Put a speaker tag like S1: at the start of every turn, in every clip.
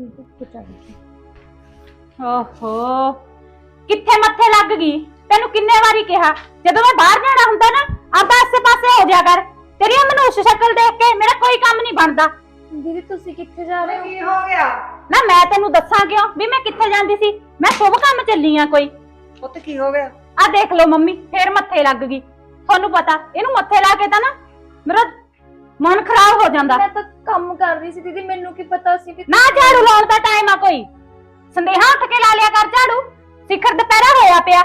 S1: ਵੀ ਧੁੱਪ ਚੜ ਗਈ
S2: ਓਹੋ। ਕਿੱਥੇ ਮੱਥੇ ਲੱਗ ਗਈ? ਤੈਨੂੰ ਕਿੰਨੇ ਵਾਰੀ ਕਿਹਾ? ਜਦੋਂ ਮੈਂ ਬਾਹਰ ਜਾਣਾ ਹੁੰਦਾ ਨਾ ਆਪਦਾ ਆਸੇ ਪਾਸੇ ਹੋ ਜਾ ਕਰ। ਤੇਰੀ ਮਨੂਸ਼ ਸ਼ਕਲ ਦੇਖ ਕੇ ਮੇਰਾ ਕੋਈ ਕੰਮ ਨਹੀਂ ਬਣਦਾ।
S1: ਦੀਦੀ ਤੁਸੀਂ ਕਿੱਥੇ ਜਾ ਰਹੇ ਹੋ?
S3: ਕੀ ਹੋ ਗਿਆ?
S2: ਨਾ ਮੈਂ ਤੈਨੂੰ ਦੱਸਾਂ ਕਿਉਂ? ਵੀ ਮੈਂ ਕਿੱਥੇ ਜਾਂਦੀ ਸੀ? ਮੈਂ ਸ਼ੁਭ ਕੰਮ ਚੱਲੀ ਆ ਕੋਈ।
S3: ਪੁੱਤ ਕੀ ਹੋ ਗਿਆ?
S2: ਆ ਦੇਖ ਲਓ ਮੰਮੀ ਫੇਰ ਮੱਥੇ ਲੱਗ ਗਈ। ਤੁਹਾਨੂੰ ਪਤਾ ਇਹਨੂੰ ਮੱਥੇ ਲਾ ਕੇ ਤਾਂ ਨਾ ਮੇਰਾ ਮਨ ਖਰਾਬ ਹੋ ਜਾਂਦਾ।
S1: ਮੈਂ ਤਾਂ ਕੰਮ ਕਰ ਰਹੀ ਸੀ ਦੀਦੀ ਮੈਨੂੰ ਕੀ ਪਤਾ ਸੀ ਵੀ
S2: ਨਾ ਝਾੜੂ ਲਾਉਣ ਦਾ ਟਾਈਮ ਆ ਕੋਈ। ਸੰਦੇਹਾ ਉੱਠ ਕੇ ਲਾ ਲਿਆ ਕਰ ਝਾੜੂ। ਸਿਖਰ ਦੁਪਹਿਰਾ ਹੋਇਆ ਪਿਆ।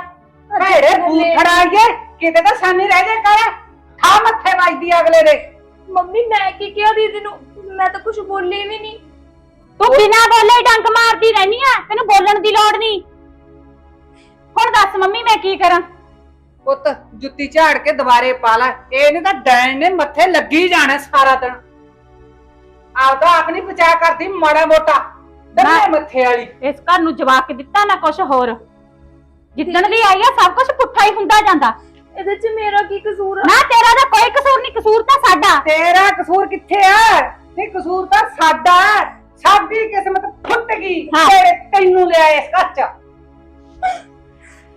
S3: ਭੈੜੇ ਫੜਾਈਏ ਕਿਤੇ ਤਾਂ ਸਾਨੀ ਰਹਿ ਜਾ ਕਰ। ਖਾ ਮੱਥੇ ਵੱਜਦੀ ਆ ਅਗਲੇ ਦੇ।
S1: ਮੰਮੀ ਮੈਂ ਕੀ ਕਿਹਾ ਦੀਦੀ ਨੂੰ? ਮੈਂ ਤਾਂ ਕੁਝ ਬੋਲੀ ਵੀ ਨਹੀਂ।
S2: ਤੂੰ ਬਿਨਾਂ ਬੋਲੇ ਡੰਕ ਮਾਰਦੀ ਰਹਿਨੀ ਆ ਤੈਨੂੰ ਬੋਲਣ ਦੀ ਲੋੜ ਨਹੀਂ। ਹੁਣ ਦੱਸ ਮੰਮੀ ਮੈਂ ਕੀ ਕਰਾਂ?
S3: ਪੁੱਤ ਜੁੱਤੀ ਝਾੜ ਕੇ ਦੁਬਾਰੇ ਪਾ ਲੈ। ਇਹਨੇ ਤਾਂ ਡੈਣ ਨੇ ਮੱਥੇ ਲੱਗੀ ਜਾਣਾ ਸਾਰਾ ਦਿਨ। ਆਪਦਾ ਆਪਣੀ ਬਚਾ ਕਰਦੀ ਮਾੜਾ ਮੋਟਾ
S2: ਮੈਂ-
S3: ਮੱਥੇ ਵਾਲੀ।
S2: ਇਸ ਘਰ ਨੂੰ ਜਵਾਕ ਦਿੱਤਾ ਨਾ ਕੁਛ ਹੋਰ। ਜਿੱਦਣ ਦੀ ਆਈ ਆ ਸਭ ਕੁਝ ਪੁੱਠਾ ਹੀ ਹੁੰਦਾ ਜਾਂਦਾ।
S1: ਇਹਦੇ 'ਚ ਮੇਰਾ ਕੀ ਕਸੂਰ ਆ?
S2: ਨਾ ਤੇਰਾ ਤਾਂ ਕੋਈ ਕਸੂਰ ਨਹੀਂ ਕਸੂਰ ਤਾਂ ਸਾਡਾ।
S3: ਤੇਰਾ ਕਸੂਰ ਕਿੱਥੇ ਆ? ਨਹੀਂ ਕਸੂਰ ਤਾਂ ਸਾਡਾ। ਹੈ। ਸਾਡੀ ਕਿਸਮਤ ਫੁੱਟ ਗਈ। ਤੇਰੇ ਤੈਨੂੰ ਲਿਆ ਇਸ ਘਰ ਚ।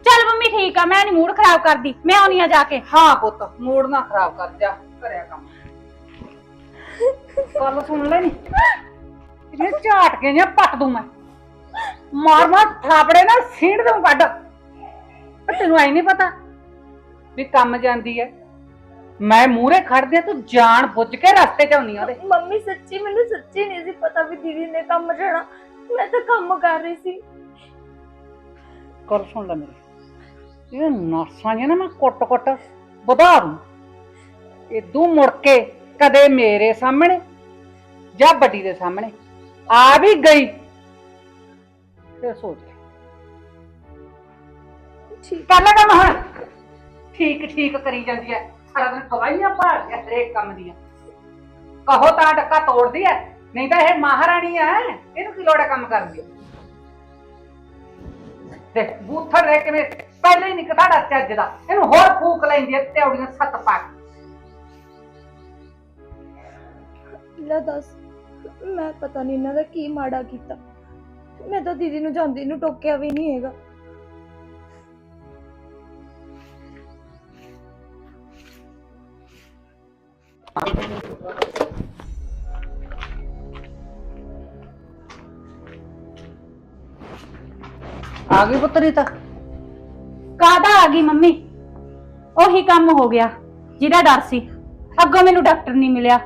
S2: ਚੱਲ ਮੰਮੀ ਠੀਕ ਆ ਮੈਂ ਨਹੀਂ ਮੂਡ ਖਰਾਬ ਕਰਦੀ ਮੈਂ ਆਉਣੀ ਆ ਜਾ ਕੇ।
S3: ਹਾਂ ਪੁੱਤ ਮੂਡ ਨਾ ਖਰਾਬ ਕਰ ਜਾ ਕਰਿਆ ਕੰਮ। ਗੱਲ ਸੁਣ ਲੈ ਨੀ। ਇਹਨੇ ਝਾਟ ਕੇ ਜਾਂ ਪੱਟ ਦੂੰ ਮੈਂ। ਮਾਰ ਮਾਰ ਥਾਪੜੇ ਨਾਲ ਸੀਂਡ ਦੂੰ ਕੱਢ। ਪਰ ਤੈਨੂੰ ਐ ਨਹੀਂ ਪਤਾ ਵੀ ਕੰਮ ਜਾਂਦੀ ਐ। ਮੈਂ ਮੂਹਰੇ ਖੜਦੇ ਤੂੰ ਜਾਣ ਬੁੱਝ ਕੇ ਰਸਤੇ ਚ ਆਉਂਦੀ ਆ ਉਹਦੇ।
S1: ਮੰਮੀ ਸੱਚੀ ਮੈਨੂੰ ਸੱਚੀ ਨਹੀਂ ਸੀ ਪਤਾ ਵੀ ਦੀਦੀ ਨੇ ਕੰਮ ਜਾਣਾ। ਮੈਂ ਤਾਂ ਕੰਮ ਕਰ ਰਹੀ ਸੀ।
S3: ਗੱਲ ਸੁਣ ਲੈ ਮੇਰੀ। ਇਹ ਨਾਸਾਂ ਜਿਹਾ ਨਾ ਮੈਂ ਕੁੱਟ-ਕੁੱਟ ਵਧਾ ਦੂੰ। ਇਦੋਂ ਮੁੜ ਕੇ ਕਦੇ ਮੇਰੇ ਸਾਹਮਣੇ ਜਾਂ ਵੱਡੀ ਦੇ ਸਾਹਮਣੇ ਆ ਵੀ ਗਈ। ਫਿਰ ਸੋਚ
S1: ਠੀਕ।
S3: ਕਰ ਲੈ ਕੰਮ ਹੁਣ। ਠੀਕ ਠੀਕ ਕਰੀ ਜਾਂਦੀ ਐ। ਸਾਰਾ ਦਿਨ ਖਵਾਈਆਂ ਭਾਲਦੀ ਐ ਹਰੇਕ ਕੰਮ ਦੀਆਂ। ਕਹੋ ਤਾਂ ਡੱਕਾ ਤੋੜਦੀ ਐ। ਨਹੀਂ ਤਾਂ ਇਹ ਮਹਾਰਾਣੀ ਐ। ਇਹਨੂੰ ਕੀ ਲੋੜ ਐ ਕੰਮ ਕਰਨ ਦੀ? ਦੇਖ ਬੂਥਰ ਰਹਿ ਕੇ ਪਹਿਲੇ ਹੀ ਨਿਕਟਾੜਾ ਚੱਜ ਦਾ। ਇਹਨੂੰ ਹੋਰ ਫੂਕ ਲੈਂਦੀ ਐ ਤਿਉੜੀਆਂ ਸੱਤ ਪਾ ਕੇ।
S1: ਲੈ ਦੱਸ ਮੈਂ ਪਤਾ ਨਹੀਂ ਇਹਨਾਂ ਦਾ ਕੀ ਮਾੜਾ ਕੀਤਾ। ਮੈਂ ਤਾਂ ਦੀਦੀ ਨੂੰ ਜਾਂਦੀ ਨੂੰ ਟੋਕਿਆ ਵੀ ਨਹੀਂ ਹੈਗਾ।
S3: ਆ ਗਈ ਪੁੱਤਰੀ ਤਾਂ।
S2: ਕਾਦਾ ਆ ਗਈ ਮੰਮੀ? ਉਹੀ ਕੰਮ ਹੋ ਗਿਆ ਜਿਹਦਾ ਡਰ ਸੀ। ਅੱਗੋਂ ਮੈਨੂੰ ਡਾਕਟਰ ਨਹੀਂ ਮਿਲਿਆ।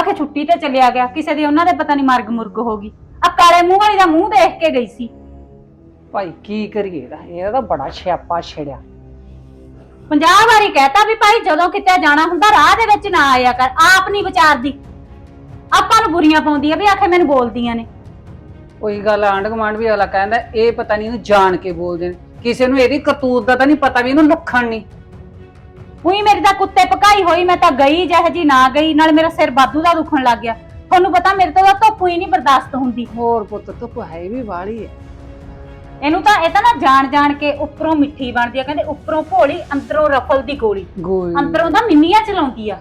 S2: ਆਖੇ ਛੁੱਟੀ ਤੇ ਚਲਿਆ ਗਿਆ ਕਿਸੇ ਦੀ ਉਹਨਾਂ ਦੇ ਪਤਾ ਨਹੀਂ ਮਰਗ ਮੁਰਗ ਹੋ ਗਈ। ਆ ਕਾਲੇ ਮੂੰਹ ਵਾਲੀ ਦਾ ਮੂੰਹ ਦੇਖ ਕੇ ਗਈ ਸੀ।
S3: ਭਾਈ ਕੀ ਕਰੀਏ ਇਹਦਾ? ਇਹਦਾ ਤਾਂ ਬੜਾ ਛਿਆਪਾ ਛੇੜਿਆ।
S2: 50 ਵਾਰੀ ਕਹਿਤਾ ਵੀ ਭਾਈ ਜਦੋਂ ਕਿਤੇ ਜਾਣਾ ਹੁੰਦਾ ਰਾਹ ਦੇ ਵਿੱਚ ਨਾ ਆਇਆ ਕਰ ਆਪ ਨਹੀਂ ਵਿਚਾਰਦੀ। ਆਪਾਂ ਨੂੰ ਬੁਰੀਆਂ ਪਾਉਂਦੀ ਆ ਵੀ ਆਖੇ ਮੈਨੂੰ ਬੋਲਦੀਆਂ ਨੇ।
S3: ਉਹੀ ਗੱਲ ਆਂਢ ਗੁਆਂਢ ਵੀ ਅਗਲਾ ਕਹਿੰਦਾ ਇਹ ਪਤਾ ਨਹੀਂ ਇਹਨੂੰ ਜਾਣ ਕੇ ਬੋਲਦੇ ਨੇ। ਕਿਸੇ ਨੂੰ ਇਹਦੀ ਕਰਤੂਤ ਦਾ ਤਾਂ ਨਹੀਂ ਪਤਾ ਵੀ ਇਹਨੂੰ ਲੱਖਣ ਨਹੀਂ।
S2: ਉਹੀ ਮੇਰੀ ਤਾਂ ਕੁੱਤੇ ਪਕਾਈ ਹੋਈ ਮੈਂ ਤਾਂ ਗਈ ਜਿਹੇ ਜੀ ਨਾ ਗਈ ਨਾਲ ਮੇਰਾ ਸਿਰ ਬਾਦੂ ਦਾ ਦੁਖਣ ਲੱਗ ਗਿਆ। ਤੁਹਾਨੂੰ ਪਤਾ ਮੇਰੇ ਤੋਂ ਤਾਂ ਧੁੱਪ ਹੀ ਨਹੀਂ ਬਰਦਾਸ਼ਤ ਹੁੰਦੀ।
S3: ਹੋਰ ਪੁੱਤ ਧੁੱਪ ਹੈ ਵੀ ਵਾਲੀ ਹੈ
S2: ਇਹਨੂੰ ਤਾਂ ਇਹ ਤਾਂ ਨਾ ਜਾਣ ਜਾਣ ਕੇ ਉੱਪਰੋਂ ਮਿੱਠੀ ਬਣਦੀ ਆ ਕਹਿੰਦੇ ਉੱਪਰੋਂ ਭੋਲੀ ਅੰਦਰੋਂ ਰਫਲ ਦੀ ਗੋਲੀ। ਅੰਦਰੋਂ ਤਾਂ ਮਿੰਨੀਆਂ ਚਲਾਉਂਦੀ ਆ।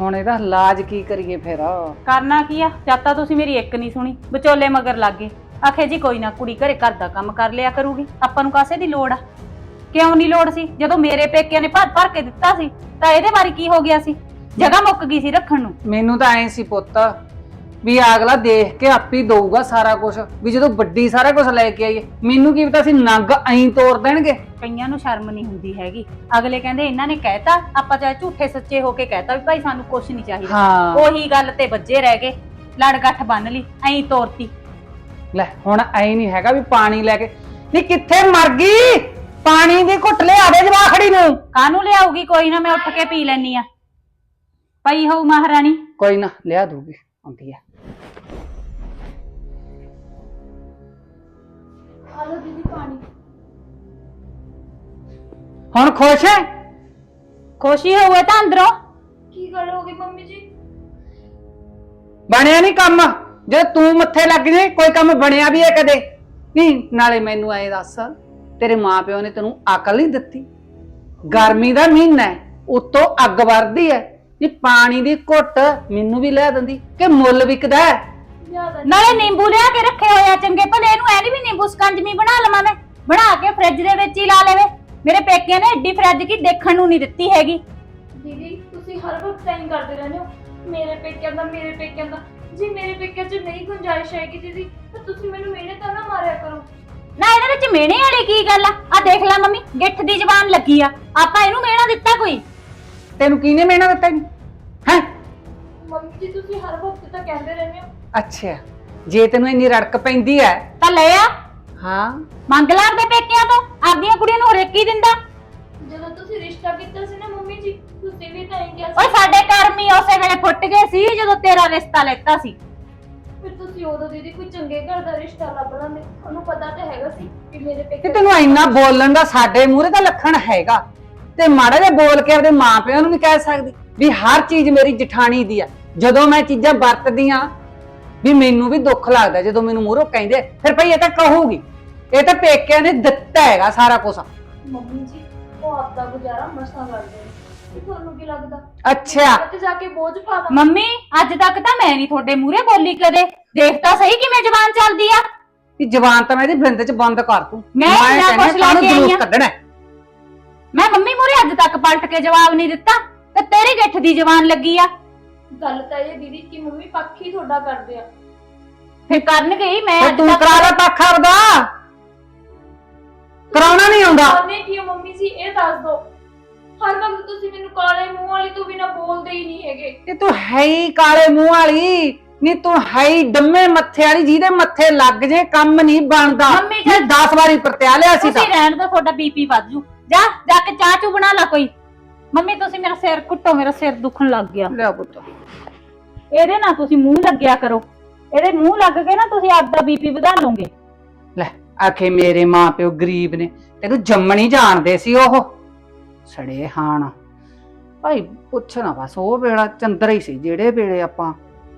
S3: ਹੁਣ ਇਹਦਾ ਇਲਾਜ ਕੀ ਕਰੀਏ ਫਿਰ?
S2: ਕਰਨਾ ਕੀ ਆ? ਜਦ ਤਾਂ ਤੁਸੀਂ ਮੇਰੀ ਇੱਕ ਨਹੀਂ ਸੁਣੀ ਵਿਚੋਲੇ ਮਗਰ ਲੱਗੇ ਆਖੇ ਜੀ ਕੋਈ ਨਾ ਕੁੜੀ ਘਰੇ ਘਰ ਦਾ ਕੰਮ ਕਰ ਲਿਆ ਕਰੂਗੀ ਆਪਾਂ ਨੂੰ ਕਾਸੇ ਦੀ ਲੋੜ ਆ? ਕਿਉਂ ਨਹੀਂ ਲੋੜ ਸੀ? ਜਦੋਂ ਮੇਰੇ ਪੇਕਿਆਂ ਨੇ ਭਰ ਭਰ ਕੇ ਦਿੱਤਾ ਸੀ ਤਾਂ ਇਹਦੇ ਬਾਰੇ ਕੀ ਹੋ ਗਿਆ ਸੀ? ਜਗ੍ਹਾ ਮੁੱਕ ਗਈ ਸੀ ਰੱਖਣ ਨੂੰ।
S3: ਮੈਨੂੰ ਤਾਂ ਐ ਸੀ ਪੁੱਤ ਵੀ ਅਗਲਾ ਦੇਖ ਕੇ ਆਪੀ ਦਊਗਾ ਸਾਰਾ ਕੁਝ ਵੀ ਜਦੋਂ ਵੱਡੀ ਸਾਰਾ ਕੁਝ ਲੈ ਕੇ ਆਈਏ ਮੈਨੂੰ ਕੀ ਪਤਾ ਸੀ ਨੰਗ ਐਂ ਤੋੜ ਦੇਣਗੇ।
S2: ਕਈਆਂ ਨੂੰ ਸ਼ਰਮ ਨਹੀਂ ਹੁੰਦੀ ਹੈਗੀ। ਅਗਲੇ ਕਹਿੰਦੇ ਇਹਨਾਂ ਨੇ ਕਹਿਤਾ ਆਪਾਂ ਚਾਹੇ ਝੂਠੇ ਸੱਚੇ ਹੋ ਕੇ ਕਹਿਤਾ ਵੀ ਭਾਈ ਸਾਨੂੰ ਕੁਝ ਨਹੀਂ ਚਾਹੀਦਾ।
S3: ਹਾਂ।
S2: ਉਹੀ ਗੱਲ ਤੇ ਵੱਜੇ ਰਹਿ ਗਏ। ਲੜ ਗੱਠ ਬੰਨ ਲਈ ਐਂ ਤੋਰਤੀ।
S3: ਲੈ ਹੁਣ ਐ ਨਹੀਂ ਹੈਗਾ ਵੀ ਪਾਣੀ ਲੈ ਕੇ। ਨਹੀਂ ਕਿੱਥੇ ਮਰ ਗਈ? ਪਾਣੀ ਦੀ ਘੁੱਟ ਲਿਆ ਦੇ ਜਵਾਖੜੀ ਨੂੰ।
S2: ਕਾਹਨੂੰ ਲਿਆਊਗੀ? ਕੋਈ ਨਾ ਮੈਂ ਉੱਠ ਕੇ ਪੀ ਲੈਣੀ ਆ। ਪਈ ਹੋਊ ਮਹਾਰਾਣੀ।
S3: ਕੋਈ ਨਾ ਲਿਆ ਦੂਗੀ ਆਉਂਦੀ ਹੈ
S1: ਹਲੋ ਦੀਦੀ ਪਾਣੀ।
S3: ਹੁਣ ਖੁਸ਼ ਹੈ
S2: ਖੁਸ਼ੀ ਹੋਵੇ ਤਾਂ ਅੰਦਰੋਂ।
S1: ਕੀ ਗੱਲ ਹੋ ਗਈ ਮੰਮੀ ਜੀ?
S3: ਬਣਿਆ ਨਹੀਂ ਕੰਮ? ਜੇ ਤੂੰ ਮੱਥੇ ਲੱਗ ਜੇ ਕੋਈ ਕੰਮ ਬਣਿਆ ਵੀ ਹੈ ਕਦੇ? ਨਹੀਂ ਨਾਲੇ ਮੈਨੂੰ ਐ ਦੱਸ ਤੇਰੇ ਮਾਪਿਓ ਨੇ ਤੈਨੂੰ ਅਕਲ ਨਹੀਂ ਦਿੱਤੀ। ਗਰਮੀ ਦਾ ਮਹੀਨਾ ਹੈ ਉਤੋਂ ਅੱਗ ਵਰਦੀ ਹੈ। ਇਹ ਪਾਣੀ ਦੀ ਘੁੱਟ ਮੈਨੂੰ ਵੀ ਲੈ ਦਿੰਦੀ ਕਿ ਮੁੱਲ ਵਿਕਦਾ ਹੈ?
S2: ਨਾਲੇ ਨਿੰਬੂ ਲਿਆ ਕੇ ਰੱਖੇ ਹੋਏ ਆ ਚੰਗੇ ਭਲੇ ਇਹਨੂੰ ਐ ਵੀ ਨਿੰਬੂ ਸਕੰਜਮੀ ਬਣਾ ਲਵਾਂ ਮੈਂ। ਬਣਾ ਕੇ ਫ੍ਰਿਜ ਦੇ ਵਿੱਚ ਹੀ ਲਾ ਲਵੇ। ਮੇਰੇ ਪੇਕਿਆਂ ਨੇ ਐਡੀ ਫ੍ਰਿਜ ਕੀ ਦੇਖਣ ਨੂੰ ਨਹੀਂ ਦਿੱਤੀ ਹੈਗੀ।
S1: ਦੀਦੀ ਤੁਸੀਂ ਹਰ ਵਕਤ ਟਾਈਮ ਕਰਦੇ ਰਹਿੰਦੇ ਹੋ। ਮੇਰੇ ਪੇਕਿਆਂ ਦਾ ਮੇਰੇ ਪੇਕਿਆਂ ਦਾ। ਜੇ ਮੇਰੇ ਪੇਕਿਆਂ 'ਚ ਨਹੀਂ ਗੁੰਜਾਇਸ਼ ਹੈਗੀ ਦੀਦੀ ਤਾਂ ਤੁਸੀਂ ਮੈਨੂੰ ਮੇਰੇ ਤਾਂ ਨਾ ਮਾਰਿਆ ਕਰੋ।
S2: ਨਾ ਇਹਦੇ ਵਿੱਚ ਮਿਹਣੇ ਵਾਲੀ ਕੀ ਗੱਲ ਆ? ਆ ਦੇਖ ਲੈ ਮੰਮੀ ਗਿੱਠ ਦੀ ਜ਼ਬਾਨ ਲੱਗੀ ਆ। ਆਪਾਂ ਇਹਨੂੰ ਮਿਹਣਾ ਦਿੱਤਾ ਕੋਈ?
S3: ਤੈਨੂੰ ਕਿਹਨੇ ਮਿਹਣਾ ਦਿੱਤਾ ਜੀ ਹੈ?
S1: ਮੰਮੀ ਜੀ ਤੁਸੀਂ ਹਰ ਵਕਤ ਤਾਂ ਕਹਿੰਦੇ ਰਹਿੰਦੇ ਹੋ।
S3: ਅੱਛਾ ਜੇ ਤੈਨੂੰ ਇੰਨੀ ਰੜਕ ਪੈਂਦੀ ਐ।
S2: ਤਾਂ ਲੈ ਆ।
S3: ਹਾਂ।
S2: ਮੰਗ ਲਾ ਆਪਦੇ ਪੇਕਿਆਂ ਤੋਂ ਆਪਦੀਆਂ ਕੁੜੀਆਂ ਨੂੰ ਹਰੇਕ ਹੀ ਦਿੰਦਾ।
S1: ਜਦੋਂ ਤੁਸੀਂ ਰਿਸ਼ਤਾ ਕੀਤਾ ਸੀ ਨਾ ਮੰਮੀ ਜੀ ਤੁਸੀਂ ਵੀ ਤਾਂ ਇਹ ਕਿਹਾ
S2: ਓਏ ਸਾਡੇ ਕਰਮ ਹੀ ਉਸੇ ਵੇਲੇ ਫੁੱਟ ਗਏ ਸੀ ਜਦੋਂ ਤੇਰਾ ਰਿਸ਼ਤਾ ਲੈਤਾ ਸੀ।
S1: ਫਿਰ ਤੁਸੀਂ ਉਦੋਂ ਦੀਦੀ ਕੋਈ ਚੰਗੇ ਘਰ ਦਾ ਰਿਸ਼ਤਾ ਲੱਭ ਲੈਂਦੇ। ਤੁਹਾਨੂੰ ਪਤਾ ਤਾਂ ਹੈਗਾ ਸੀ ਕਿ ਮੇਰੇ
S3: ਤੇ
S1: ਪੇਕੇ
S3: ਤੈਨੂੰ ਇੰਨਾ ਬੋਲਣ ਦਾ ਸਾਡੇ ਮੂਹਰੇ ਦਾ ਲੱਖਣ ਹੈਗਾ। ਤੇ ਮਾੜਾ ਜਿਹਾ ਬੋਲ ਕੇ ਆਪਦੇ ਮਾਪਿਆਂ ਨੂੰ ਵੀ ਕਹਿ ਸਕਦੀ ਵੀ ਹਰ ਚੀਜ਼ ਮੇਰੀ ਜਠਾਣੀ ਦੀ ਆ। ਜਦੋਂ ਮੈਂ ਚੀਜ਼ਾਂ ਵਰਤਦੀ ਆ ਵੀ ਮੈਨੂੰ ਵੀ ਦੁੱਖ ਲੱਗਦਾ ਜਦੋਂ ਮੈਨੂੰ ਮੂਹਰੋਂ ਕਹਿੰਦੇ ਫਿਰ ਭਈ ਇਹ ਤਾਂ ਕਹੂਗੀ। ਇਹ ਤਾਂ ਪੇਕਿਆਂ ਨੇ ਦਿੱਤਾ ਹੈਗਾ ਸਾਰਾ ਕੁਝ
S1: ਮੰਮੀ ਜੀ ਉਹ ਆਪਦਾ ਗੁਜ਼ਾਰਾ ਮਸਾਂ ਕਰਦੇ ਨੇ ਤੇ ਤੁਹਾਨੂੰ ਕੀ ਲੱਗਦਾ?
S3: ਅੱਛਾ।
S1: ਤੇ ਜਾ ਕੇ ਬੋਝ ਪਾ ਦਾਂ।
S2: ਮੰਮੀ ਅੱਜ ਤੱਕ ਤਾਂ ਮੈਂ ਨਹੀਂ ਤੁਹਾਡੇ ਮੂਹਰੇ ਬੋਲੀ ਕਦੇ। ਦੇਖ ਤਾਂ ਸਹੀ ਕਿਵੇਂ ਜ਼ਬਾਨ ਚੱਲਦੀ ਆ।
S3: ਵੀ ਜਵਾਨ ਤਾਂ ਮੈਂ ਇਹਦੀ ਬਿੰਦ ਚ ਬੰਦ ਕਰ ਤੂੰ।
S2: ਮੈਂ ਇੰਨਾ
S3: ਕਹਿੰਦਾ
S2: ਕੁਛ ਲੈ ਕੇ ਆਈ
S3: ਜਲੂਸ
S2: ਆਂ।
S3: ਕੱਢਣਾ ਹੈ।
S2: ਮੈਂ ਮੰਮੀ ਮੂਹਰੇ ਅੱਜ ਤੱਕ ਪਲਟ ਕੇ ਜਵਾਬ ਨਹੀਂ ਦਿੱਤਾ। ਤੇ ਤੇਰੀ ਗਿੱਠ ਦੀ ਜ਼ਬਾਨ ਲੱਗੀ ਆ।
S1: ਗੱਲ ਤਾਂ ਇਹ ਦੀਦੀ ਕਿ ਮੰਮੀ ਪੱਖ ਹੀ ਤੁਹਾਡਾ ਕਰਦੇ ਆ।
S2: ਫਿਰ ਕਰਨ ਗਈ ਮੈਂ
S3: ਤੇ
S2: ਅੱਜ
S3: ਤੂੰ
S2: ਤੱਕ।
S3: ਕਰਾ ਲੈ ਪੱਖ ਆਪਦਾ। ਕਰਾਉਣਾ ਨਹੀਂ ਆਉਂਦਾ।
S1: ਉਹਨੇ ਕੀ ਮੰਮੀ ਜੀ? ਇਹ ਦੱਸ ਦੋ। ਹਰ ਵਕਤ ਤੁਸੀਂ ਮੈਨੂੰ ਕਾਲੇ ਮੂੰਹ ਵਾਲੀ ਤੋਂ ਬਿਨਾ ਬੋਲਦੇ ਹੀ ਨਹੀਂ ਹੈਗੇ।
S3: ਕਿ ਤੂੰ ਹੈ ਹੀ ਕਾਲੇ ਮੂੰਹ ਵਾਲੀ। ਨਹੀਂ ਤੂੰ ਹੈ ਹੀ ਡੰਮੇ ਮੱਥੇ ਵਾਲੀ ਜਿਹਦੇ ਮੱਥੇ ਲੱਗ ਜੇ ਕੰਮ ਨਹੀਂ ਬਣਦਾ।
S2: ਮੰਮੀ
S3: ਮੈਂ 10 ਵਾਰੀ ਪਰਤਿਆ ਲਿਆ ਸੀ ਤਾਂ।
S2: ਤੁਸੀਂ ਰਹਿਣ ਦਾ ਤੁਹਾਡਾ ਬੀਪੀ ਵੱਧ ਜੂ। ਜਾ ਜਾ ਕੇ ਚਾਹ ਚੂ ਬਣਾ ਲਾ ਕੋਈ। ਮੰਮੀ ਤੁਸੀਂ ਮੇਰਾ ਸਿਰ ਕੁੱਟੋ ਮੇਰਾ ਸਿਰ ਦੁਖਣ ਲੱਗ ਗਿਆ।
S3: ਲਿਆ ਪੁੱਤ।
S2: ਇਹਦੇ ਨਾਲ ਤੁਸੀਂ ਮੂੰਹ ਲੱਗਿਆ ਕਰੋ। ਇਹਦੇ ਮੂੰਹ ਲੱਗ ਕੇ ਨਾ ਤੁਸੀਂ ਆਪਦਾ ਬੀਪੀ ਵਧਾ ਲਓਗੇ।
S3: ਲੈ ਆਖੇ ਮੇਰੇ ਮਾਂ ਪਿਓ ਗਰੀਬ ਨੇ। ਤੈਨੂੰ ਜੰਮਣੀ ਜਾਣਦੇ ਸੀ ਉਹ। ਸੜੇ ਹਾਣ। ਭਾਈ ਪੁੱਛ ਨਾ ਬਸ ਉਹ ਵੇਲਾ ਚੰਦਰ ਹੀ ਸੀ ਜਿਹੜੇ ਵੇਲੇ ਆਪਾਂ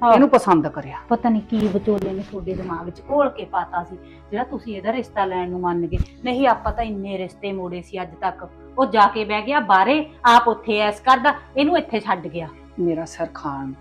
S3: ਇਹਨੂੰ ਪਸੰਦ ਕਰਿਆ।
S2: ਪਤਾ ਨਹੀਂ ਕੀ ਵਿਚੋਲੇ ਨੇ ਤੁਹਾਡੇ ਦਿਮਾਗ 'ਚ ਘੋਲ ਕੇ ਪਾਤਾ ਸੀ ਜਿਹੜਾ ਤੁਸੀਂ ਇਹਦਾ ਰਿਸ਼ਤਾ ਲੈਣ ਨੂੰ ਮੰਨ ਗਏ। ਨਹੀਂ ਆਪਾਂ ਤਾਂ ਇੰਨੇ ਰਿਸ਼ਤੇ ਮੋੜੇ ਸੀ ਅੱਜ ਤੱਕ। ਉਹ ਜਾ ਕੇ ਬਹਿ ਗਿਆ ਬਾਹਰੇ ਆਪ ਉੱਥੇ ਐਸ ਕਰਦਾ ਇਹਨੂੰ ਇੱਥੇ ਛੱਡ ਗਿਆ।
S3: ਮੇਰਾ ਸਿਰ ਖਾਣ।